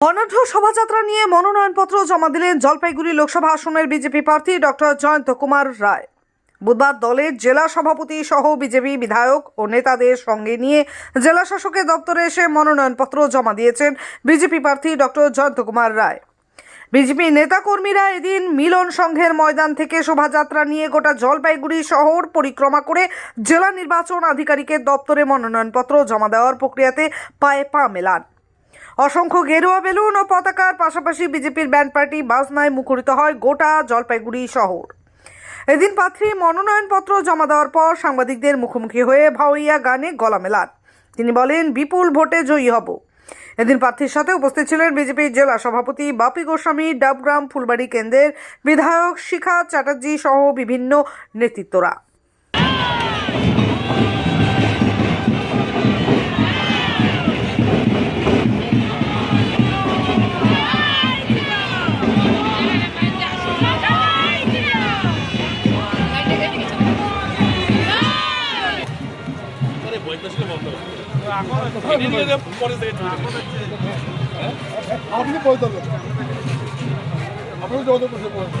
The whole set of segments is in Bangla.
অনর্ঘ শোভাযাত্রা নিয়ে মনোনয়নপত্র জমা দিলেন জলপাইগুড়ি লোকসভা আসনের বিজেপি প্রার্থী ডক্টর জয়ন্ত কুমার রায়। বুধবার দলের জেলা সভাপতি সহ বিজেপি বিধায়ক ও নেতাদের সঙ্গে নিয়ে জেলা শাসকের দপ্তরে এসে মনোনয়নপত্র জমা দিয়েছেন বিজেপি প্রার্থী ডক্টর জয়ন্ত কুমার রায়। বিজেপি নেতাকর্মীরা এদিন মিলন সংঘের ময়দান থেকে শোভাযাত্রা নিয়ে গোটা জলপাইগুড়ি শহর পরিক্রমা করে জেলা নির্বাচন আধিকারিকের দপ্তরে মনোনয়নপত্র জমা দেওয়ার প্রক্রিয়াতে পায়ে পা মেলান। অসংখ্য গেরুয়া বেলুন ও পতাকার পাশাপাশি বিজেপির ব্যান্ড পার্টি বাজনায় মুখরিত হয় গোটা জলপাইগুড়ি শহর। এদিন প্রার্থী মনোনয়নপত্র জমা দেওয়ার পর সাংবাদিকদের মুখোমুখি হয়ে ভাওয়াইয়া গানে গলা মেলান। তিনি বলেন, বিপুল ভোটে জয়ী হব। এদিন প্রার্থীর সাথে উপস্থিত ছিলেন বিজেপির জেলা সভাপতি বাপি গোস্বামী, ডাবগ্রাম ফুলবাড়ি কেন্দ্রের বিধায়ক শিখা চ্যাটার্জি সহ বিভিন্ন নেতৃত্বরা। আপনি বলতে হবে আপনি যোগাযোগ করতে পারেন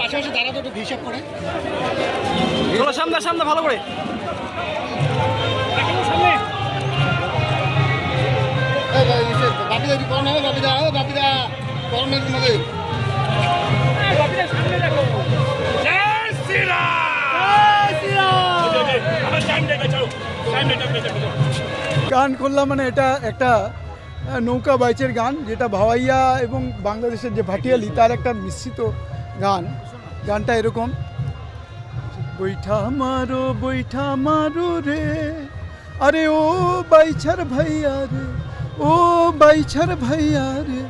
পাশাপাশি দাঁড়াতো একটু হিসাব করে। সামনে সামনে ভালো করে বাপিদা একটু করোনা বাপিদা ও বাপিদা করোনা তোমাদের। গান করলাম মানে এটা একটা নৌকা বাইচের গান, যেটা ভাওয়াইয়া এবং বাংলাদেশের যে ভাটিয়ালি, তার একটা মিশ্রিত গান। গানটা এরকম। বৈঠা মারো বৈঠা মারো রে। আরে ও বাইছার ভাইয়া রে, ও বাইছার ভাইয়া রে।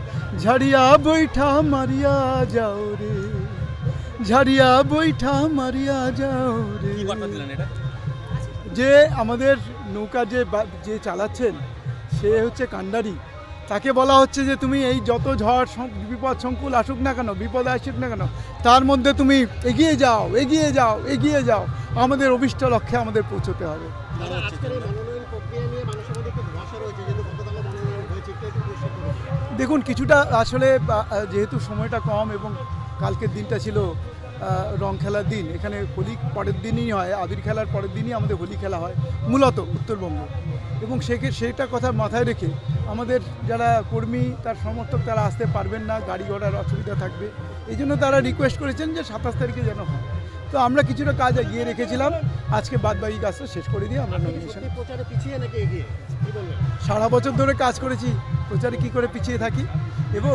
ঝাড়িয়া বৈঠা মারিয়া যাও রে। ঝাড়িয়া বৈঠা মারিয়া যাও রে। যে আমাদের নৌকা যে যে চালাচ্ছেন সে হচ্ছে কান্ডারি। তাকে বলা হচ্ছে যে তুমি এই যত ঝড় বিপদ সংকুল আসুক না কেন বিপদ আসুক না কেন তার মধ্যে তুমি এগিয়ে যাও এগিয়ে যাও এগিয়ে যাও। আমাদের অভিষ্ট লক্ষ্যে আমাদের পৌঁছতে হবে। দেখুন কিছুটা আসলে যেহেতু সময়টা কম এবং কালকের দিনটা ছিল রং খেলার দিন। এখানে হোলি পরের দিনই হয় আবির খেলার পরের দিনই আমাদের হোলি খেলা হয় মূলত উত্তরবঙ্গ। এবং সেকে সেটা কথা মাথায় রেখে আমাদের যারা কর্মী তার সমর্থক তারা আসতে পারবেন না গাড়ি ঘোড়ার অসুবিধা থাকবে। এই জন্য তারা রিকোয়েস্ট করেছেন যে সাতাশ তারিখে যেন হয়। তো আমরা কিছুটা কাজ এগিয়ে রেখেছিলাম। আজকে বাদবাকি কাজটা শেষ করে দিয়ে আমরা নমিনেশন সারা বছর ধরে কাজ করেছি প্রচারে কী করে পিছিয়ে থাকি? এবং